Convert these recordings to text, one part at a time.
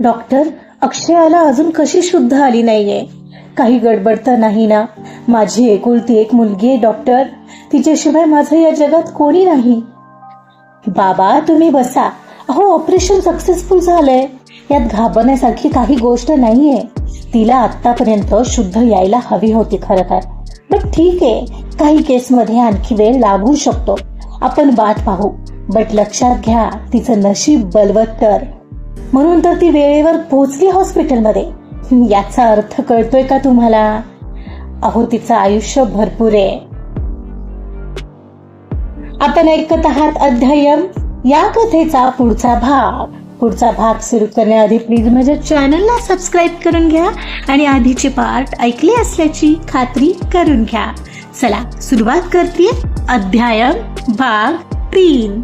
Doctor अक्षयाला अजून कशी शुद्ध आली नाहीये? काही गडबड तर नाही ना? माझी एकुलती एक मुलगी आहे डॉक्टर. तिच्याशिवाय माझं या जगात कोणी नाही. बाबा तुम्ही बसा. अहो ऑपरेशन सक्सेसफुल झालंय. यात घाबरण्यासारखी काही गोष्ट नाहीये. तिला आतापर्यंत शुद्ध यायला हवी होती खरं तर. बट ठीक आहे. काही केसमध्ये आणखी वेळ लागू शकतो. आपण वाट पाहू. बट लक्षात घ्या तिचं नशीब बलवत्तर. म्हणून तर ती वेळेवर पोहोचली हॉस्पिटलमध्ये. याचा अर्थ कळतोय का तुम्हाला? अहो तिचं आयुष्य भरपूर आहे. आपण ऐकत आहात अध्ययन. या कथेचा पुढचा भाग. पुढचा भाग सुरू करण्याआधी प्लीज माझ्या चॅनलला सबस्क्राईब करून घ्या आणि आधीचे पार्ट ऐकले असल्याची खात्री करून घ्या. चला सुरुवात करते अध्यायम भाग तीन.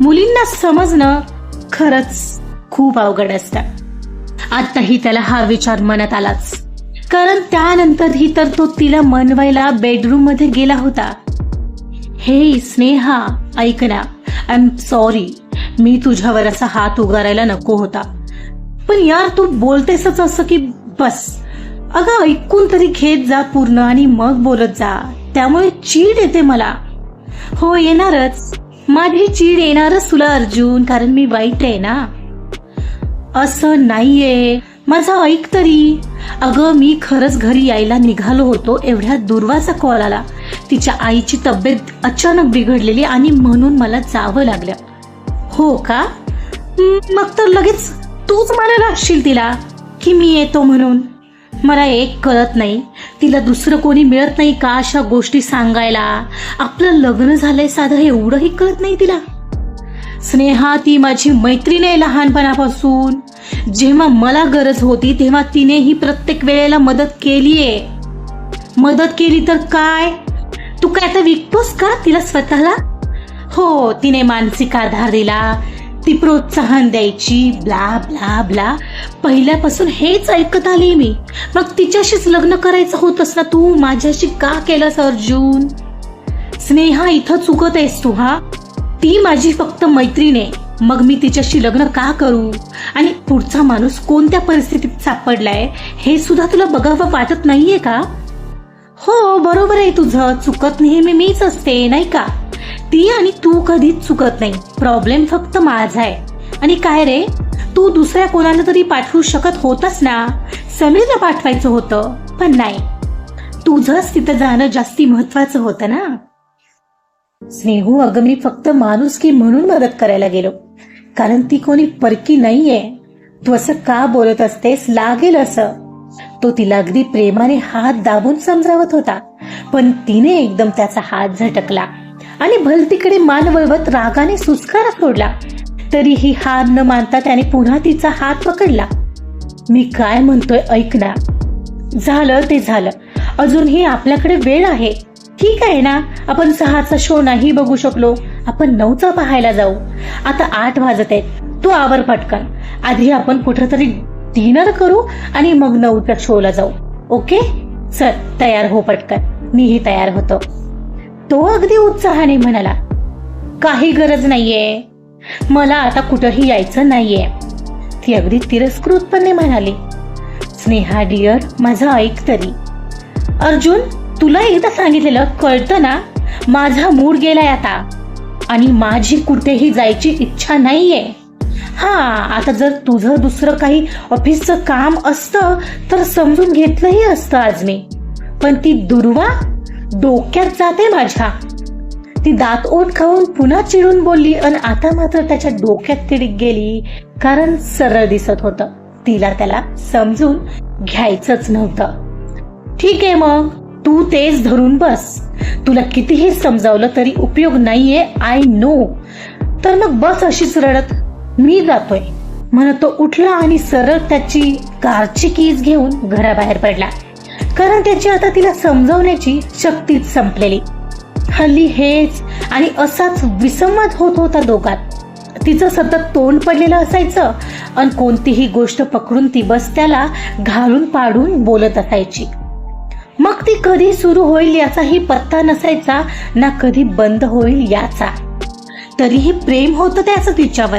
मुलींना समजणं खरंच खूप अवघड असतं. आताही त्याला हा विचार मनात आलाच. कारण त्यानंतरही तर तो तिला मनवायला बेडरूममध्ये गेला होता. हे स्नेहा ऐक ना. आय एम सॉरी मी तुझ्यावर असा हात उगारायला नको होता. पण यार तू बोलतेसच असं की बस. अगं ऐकून तरी घेत जा पूर्ण आणि मग बोलत जा. त्यामुळे चीड येते मला. हो येणारच. माझी चीड येणारच तुला अर्जुन. कारण मी वाईट आहे ना. असं नाहीये. माझं ऐक तरी. अगं मी खरंच घरी यायला निघालो होतो. एवढ्या दुर्वाचा कॉल आला. तिच्या आईची तब्येत अचानक बिघडलेली आणि म्हणून मला जावं लागलं. हो का? मग तर लगेच तूच मला लागशील तिला की मी येतो म्हणून. मला एक कळत नाही. तिला दुसरं कोणी मिळत नाही का अशा गोष्टी सांगायला? आपलं लग्न झालंय साधं एवढंही कळत नाही तिला. स्नेहा ती माझी मैत्रीण आहे लहानपणापासून. जेव्हा मला गरज होती तेव्हा तिनेही प्रत्येक वेळेला मदत केलीये. मदत केली तर काय? तू काय आता विकतोस का? तिला स्वतःला? हो तिने मानसिक आधार दिला. ती प्रोत्साहन द्यायची ब्ला ब्ला ब्ला. पहिल्यापासून हेच ऐकत आली मी. मग तिच्याशीच लग्न करायचं होतस ना तू माझ्याशी का केलंस अर्जुन? स्नेहा इथं चुकत आहेस तू हा? ती माझी फक्त मैत्रीण आहे. मग मी तिच्याशी लग्न का करू? आणि पुढचा माणूस कोणत्या परिस्थितीत सापडलाय हे सुद्धा तुला बघावं वाटत नाहीये का? हो बरोबर आहे तुझं. चुकत नेहमी मीच असते नाही का? ती आणि तू कधीच चुकत नाही. प्रॉब्लेम फक्त माझा आहे. आणि काय रे? तू दुसऱ्या कोणाला तरी पाठवू शकत होतस ना? समीरला पाठवायचं होतं पण नाही. तुझंच तिथं जाणं जास्ती महत्वाचं होतं ना? स्नेहू अगं मी फक्त माणूस की म्हणून मदत करायला गेलो. कारण ती कोणी परकी नाहीये. तू असं का बोलत असतेस? लागेल असं. तो तिला अगदी प्रेमाने हात दाबून समजावत होता. पण तिने एकदम त्याचा हात झटकला. आणि भलतीकडे मान वळवत रागाने सुस्कारा सोडला. तरीही हार न मानता त्याने पुन्हा तिचा हात पकडला. मी काय म्हणतोय ऐक ना. झालं ते झालं. अजूनही आपल्याकडे वेळ आहे. ठीक आहे ना? आपण सहाचा शो नाही बघू शकलो. आपण नऊचा पाहायला जाऊ. आता आठ वाजत आहेत. तू आवर पटकन. आधी आपण कुठंतरी डिनर करू आणि मग नऊच्या शोला जाऊ. ओके? चल तयार हो पटकन. मीही तयार होतो. तो अगदी उत्साहाने म्हणाला काही गरज नाहीये. मला आता कुठंही यायचं नाहीये. ती अगदी तिरस्कृतपणे म्हणाली स्नेहा डिअर माझं ऐक तरी. अर्जुन तुला एकदा सांगितलेलं कळतं ना? माझा मूड गेलाय आता. आणि माझी कुठेही जायची इच्छा नाहीये. हा आता जर तुझं दुसरं काही ऑफिसचं काम असतं तर समजून घेतलंही असतं आज मी. पण ती दुर्वा डोक्यात जाते माझ्या. ती दात ओठ खाऊन पुन्हा चिडून बोलली आणि आता मात्र त्याच्या डोक्यात तिडीक गेली कारण सरळ दिसत होतं. तिला त्याला समजून घ्यायचंच नव्हतं. ठीक आहे मग तू तेच धरून बस. तुला कितीही समजावलं तरी उपयोग नाहीये आय नो तर मग बस अशीच रडत. मी जातोय. म्हणत तो उठला आणि सरळ त्याची कारची कीज घेऊन घराबाहेर पडला. कारण त्याची आता तिला समजवण्याची शक्तीच संपलेली. हल्ली हेच आणि असाच विसंवाद होत होता दोघात. तिचं सतत तोंड पडलेलं असायचं आणि कोणतीही गोष्ट पकडून ती बस त्याला घालून पाडून बोलत असायची. मग ती कधी सुरू होईल याचाही पत्ता नसायचा ना कधी बंद होईल याचा. तरीही प्रेम होतं त्याचं तिच्यावर.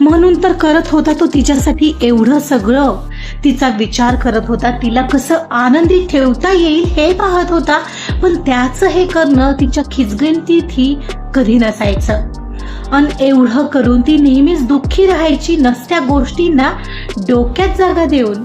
म्हणून तर करत होता तो तिच्यासाठी एवढं सगळं. तिचा विचार करत होता तिला कसं आनंदी ठेवता येईल हे पाहत होता पण त्याचं हे करणं तिच्या खिचगणतीतही कधी नसायचं. अन एवढं करून ती नेहमीच दुःखी राहायची नसत्या गोष्टींना डोक्यात जागा देऊन.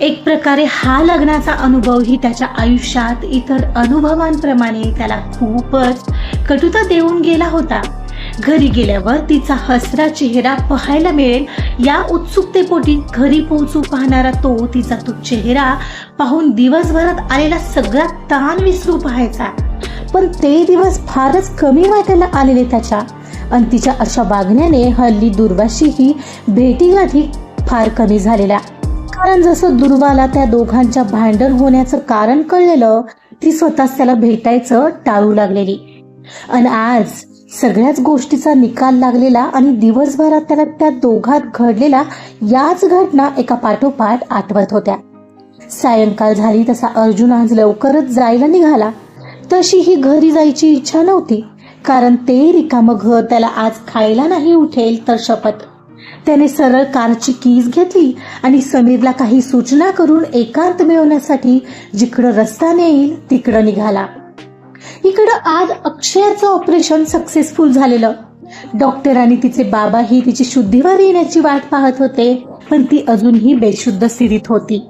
एक प्रकारे हा लग्नाचा अनुभव ही त्याच्या आयुष्यात इतर अनुभवांप्रमाणे त्याला खूपच कटुता देऊन गेला होता. घरी गेल्यावर तिचा हसरा चेहरा पाहायला मिळेल. या उत्सुकतेपोटी घरी पोहोचू पाहणारा तो तिचा तो चेहरा पाहून दिवसभरात आलेला सगळा ताण विसरू पाहायचा. पण ते दिवस फारच कमी वाटायला आलेले त्याच्या. आणि तिच्या अशा वागण्याने हल्ली दुर्वाशीही भेटीगाठी फार कमी झालेल्या. कारण जसं दुर्वाला त्या दोघांच्या भांडण होण्याचं कारण कळलेलं ती स्वतःच त्याला भेटायचं टाळू लागलेली. आणि आज सगळ्याच गोष्टीचा निकाल लागलेला आणि दिवसभरात त्याला त्या दोघात घडलेला याच घटना एका पाठोपाठ आठवत होत्या. सायंकाळ झाली तसा अर्जुन आज लवकरच जायला निघाला. तशी ही घरी जायची इच्छा नव्हती कारण ते रिकामं घर त्याला आज खायला नाही उठेल तर शपथ. त्याने सरळ कारची कीज घेतली आणि समीरला काही सूचना करून एकांत मिळवण्यासाठी जिकडं रस्ता नेईल तिकडं निघाला. इकडं आज अक्षयाचं ऑपरेशन सक्सेसफुल झालेलं. डॉक्टर आणि तिचे बाबाही तिची शुद्धीवर येण्याची वाट पाहत होते पण ती अजूनही बेशुद्ध स्थितीत होती.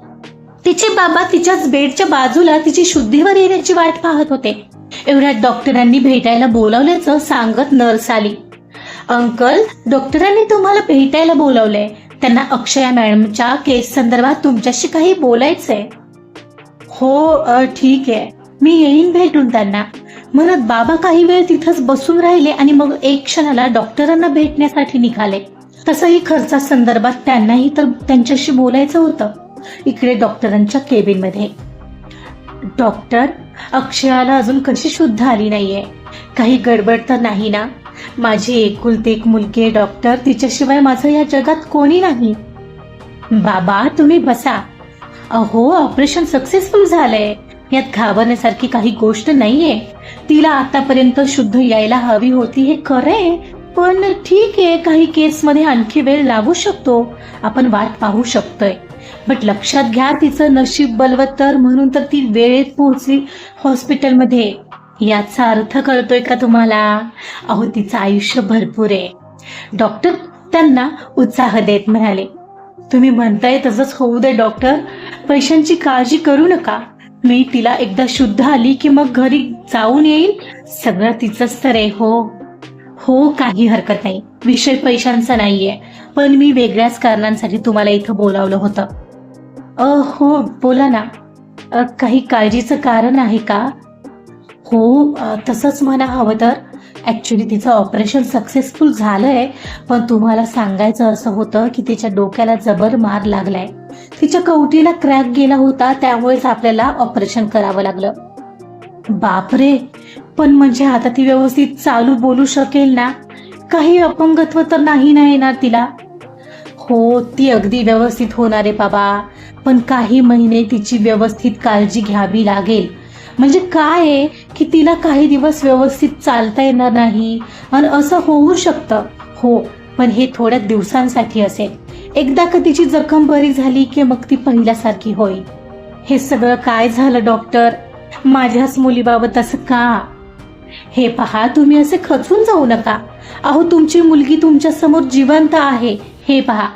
तिचे बाबा तिच्याच बेडच्या बाजूला तिची शुद्धीवर येण्याची वाट पाहत होते. एवढ्यात डॉक्टरांनी भेटायला बोलावल्याचं सांगत नर्स आली. अंकल डॉक्टरांनी तुम्हाला भेटायला बोलावलंय. त्यांना अक्षया मॅडमच्या केस संदर्भात तुमच्याशी काही बोलायचंय. हो ठीक आहे. मी येईन भेटून त्यांना. म्हणत बाबा काही वेळ तिथंच बसून राहिले आणि मग एक क्षणाला डॉक्टरांना भेटण्यासाठी निघाले. तसंही खर्चा संदर्भात त्यांनाही तर त्यांच्याशी बोलायचं होतं. इकडे डॉक्टरांच्या केबिनमध्ये. डॉक्टर अक्षयाला अजून कशी शुद्ध आली नाहीये? काही गडबड तर नाही ना? माझी एकुलती एक मुलगी आहे डॉक्टर. तिच्याशिवाय माझं या जगात कोणी नाही. बाबा तुम्ही बसा. अहो ऑपरेशन सक्सेसफुल झालंय. यात घाबरण्यासारखी काही गोष्ट नाहीये. तिला आतापर्यंत शुद्ध यायला हवी होती हे खरंय पण ठीक आहे काही केसमध्ये आणखी वेळ लागू शकतो. आपण वाट पाहू शकतोय. बट लक्षात घ्या तिचं नशीब बलवत्तर म्हणून तर ती वेळेत पोहोचली हॉस्पिटलमध्ये. याचा अर्थ कळतोय का तुम्हाला? अहो तिचं आयुष्य भरपूर आहे. डॉक्टर त्यांना उत्साह देत म्हणाले. तुम्ही म्हणताय तसंच होऊ दे डॉक्टर. पैशांची काळजी करू नका. मी तिला एकदा शुद्ध आली की मग घरी जाऊन येईल? सगळं तिचंच तर आहे हो. हो काही हरकत नाही. विषय पैशांचा नाहीये. पण मी वेगळ्याच कारणांसाठी तुम्हाला इथं बोलावलं होतं. अ हो बोला ना. अ, काही काळजीचं कारण आहे का? हो अ, तसंच म्हणा हवं तर. ॲक्च्युली तिचं ऑपरेशन सक्सेसफुल झालंय पण तुम्हाला सांगायचं असं होतं की तिच्या डोक्याला जबर मार लागलाय. तिच्या कवटीला क्रॅक गेला होता त्यामुळेच आपल्याला ऑपरेशन करावं लागलं. बापरे पण म्हणजे आता ती व्यवस्थित चालू बोलू शकेल ना? काही अपंगत्व तर नाही ना येणार तिला? हो ती अगदी व्यवस्थित होणार आहे बाबा. पण काही महिने तिची व्यवस्थित काळजी घ्यावी लागेल. म्हणजे काय आहे की तिला काही दिवस व्यवस्थित चालता येणार नाही? आणि असं होऊ शकतं? हो पण हे थोड्या दिवसांसाठी असेल. एकदा का तिची जखम बरी झाली की मग ती पहिल्यासारखी होईल? हे सगळं काय झालं डॉक्टर? माझ्याच मुलीबाबत असं का? हे पहा तुम्ही असे खचून जाऊ नका. अहो तुमची मुलगी तुमच्यासमोर जिवंत आहे. हे पहा.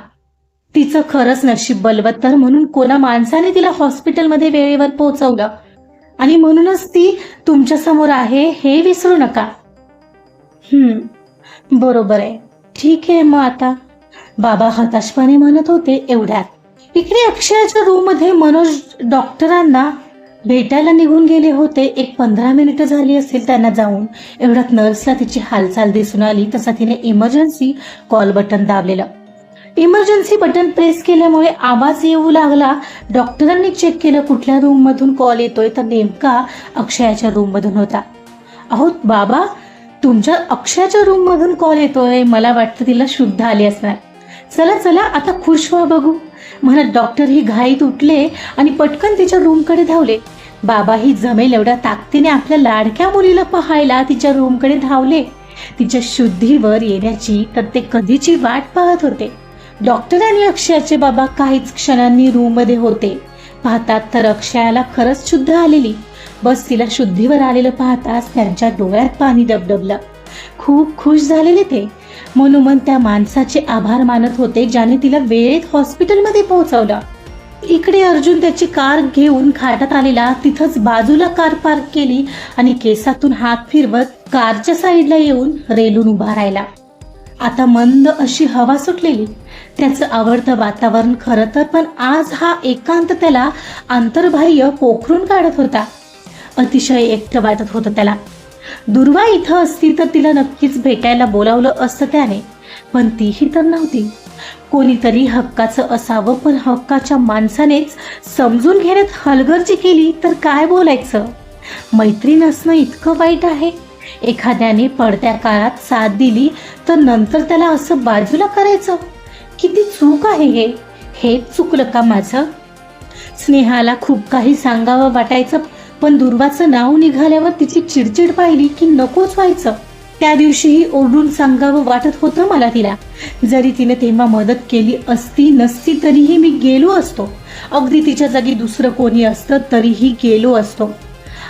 तिचं खरंच नशीब बलवत्तर म्हणून कोणा माणसाने तिला हॉस्पिटलमध्ये वेळेवर पोहोचवलं. आणि म्हणूनच ती तुमच्यासमोर आहे हे विसरू नका. हम्म बरोबर आहे. ठीक आहे मग आता. बाबा हताशपणे म्हणत होते एवढ्यात. इकडे अक्षयाच्या रूममध्ये मनोज डॉक्टरांना भेटायला निघून गेले होते. एक पंधरा मिनिटं झाली असेल त्यांना जाऊन. एवढ्यात नर्सला तिची हालचाल दिसून आली. तसा तिने इमर्जन्सी कॉल बटन दाबलेलं. इमर्जन्सी बटन प्रेस केल्यामुळे आवाज येऊ लागला. डॉक्टरांनी चेक केलं कुठल्या रूम मधून कॉल येतोय. तर नेमका अक्षयाच्या रूम मधून होता. अहो बाबा तुमच्या अक्षयाच्या रूम मधून कॉल येतोय. मला वाटतं तिला शुद्ध आली असणार. चला चला आता खुश व्हा बघू. म्हणत डॉक्टर ही घाईत उठले आणि पटकन तिच्या रूमकडे धावले. बाबा ही जमेल एवढ्या ताकदीने आपल्या लाडक्या मुलीला पाहायला तिच्या रूमकडे धावले. तिच्या शुद्धीवर येण्याची तर ते कधीची वाट पाहत होते. डॉक्टर आणि अक्षयाचे बाबा काहीच क्षणांनी रूममध्ये होते. पाहतात तर अक्षयाला खरंच शुद्ध आलेली. बस तिला शुद्धीवर आलेलं पाहताच त्यांच्या डोळ्यात पाणी डबडबलं खूप खुश झालेले ते. मनोमन त्या माणसाचे आभार मानत होते ज्याने तिला वेळेत हॉस्पिटलमध्ये पोहोचवलं. इकडे अर्जुन त्याची कार घेऊन खाटात आलेला तिथंच बाजूला कार पार्क केली आणि केसातून हात फिरवत कारच्या साईडला येऊन रेलून उभा राहिला. आता मंद अशी हवा सुटलेली. त्याचं आवडतं वातावरण खरं तर पण आज हा एकांत त्याला आंतरबाह्य पोखरून काढत होता. अतिशय एकटं वाटत होतं त्याला. दुर्वा इथं असती तर तिला नक्कीच भेटायला बोलावलं असतं त्याने पण तीही तर नव्हती. कोणीतरी हक्काचं असावं पण हक्काच्या माणसानेच समजून घेण्यात हलगर्जी केली तर काय बोलायचं? मैत्रीण असणं इतकं वाईट आहे. एखाद्याने पडत्या काळात साथ दिली तर नंतर त्याला असं बाजूला करायचं? किती चूक आहे हे? हेच चुकलं का माझं? स्नेहाला खूप काही सांगावं वाटायचं पण दुर्वाचं नाव निघाल्यावर तिची चिडचिड पाहिली की नकोच व्हायचं. त्या दिवशीही ओरडून सांगावं वाटत होतं मला तिला. जरी तिने तेव्हा मदत केली असती नसती तरीही मी गेलो असतो. अगदी तिच्या जागी दुसरं कोणी असतं तरीही गेलो असतो.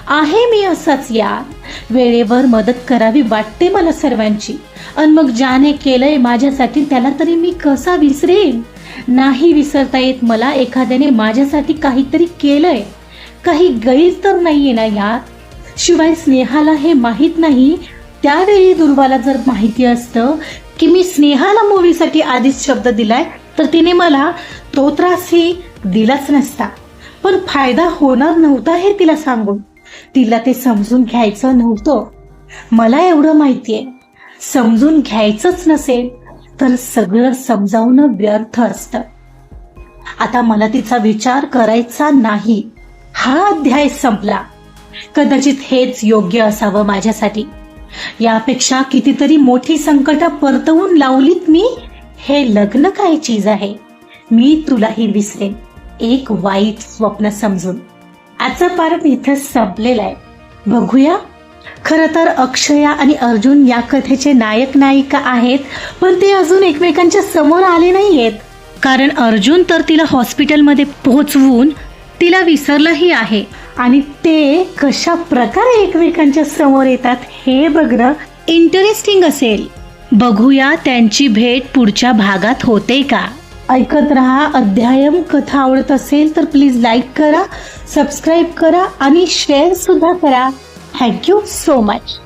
आहे मी असाच यार. वेळेवर मदत करावी वाटते मला सर्वांची. आणि मग ज्याने केलंय माझ्यासाठी त्याला तरी मी कसा विसरेन? नाही विसरता येत मला एखाद्याने माझ्यासाठी काहीतरी केलंय. काही गैर तर नाहीये ना यात शिवाय स्नेहाला हे माहीत नाही. त्यावेळी दुर्वाला जर माहिती असतं की मी स्नेहाला मूवीसाठी आधीच शब्द दिलाय तर तिने मला तो त्रासही दिलाच नसता. पण फायदा होणार नव्हता हे तिला सांगून. तिला ते समजून घ्यायचं नव्हतं. मला एवढं माहितीये. समजून घ्यायचंच नसेल तर सगळं समजावणं व्यर्थ असतं. आता मला तिचा विचार करायचा नाही. हा अध्याय संपला. कदाचित हेच योग्य असावं माझ्यासाठी. यापेक्षा कितीतरी मोठी संकट परतवून लावलीत मी हे लग्न काय चीज आहे? मी तुलाही विसरेन. एक वाईट स्वप्न समजून. आजचा पार्ट इथं संपलेला आहे. बघूया. खरं तर अक्षया आणि अर्जुन या कथेचे नायक नायिका आहेत पण ते अजून एकमेकांच्या समोर आले नाहीयेत. कारण अर्जुन तर तिला हॉस्पिटलमध्ये पोहोचवून तिला विसरलंही आहे. आणि ते कशा प्रकारे एकमेकांच्या समोर येतात हे बघणं इंटरेस्टिंग असेल. बघूया त्यांची भेट पुढच्या भागात होते का? ऐकत रहा अध्यायम कथा आवडत असेल तर प्लीज लाईक करा सबस्क्राईब करा आणि शेअर सुद्धा करा. Thank you so much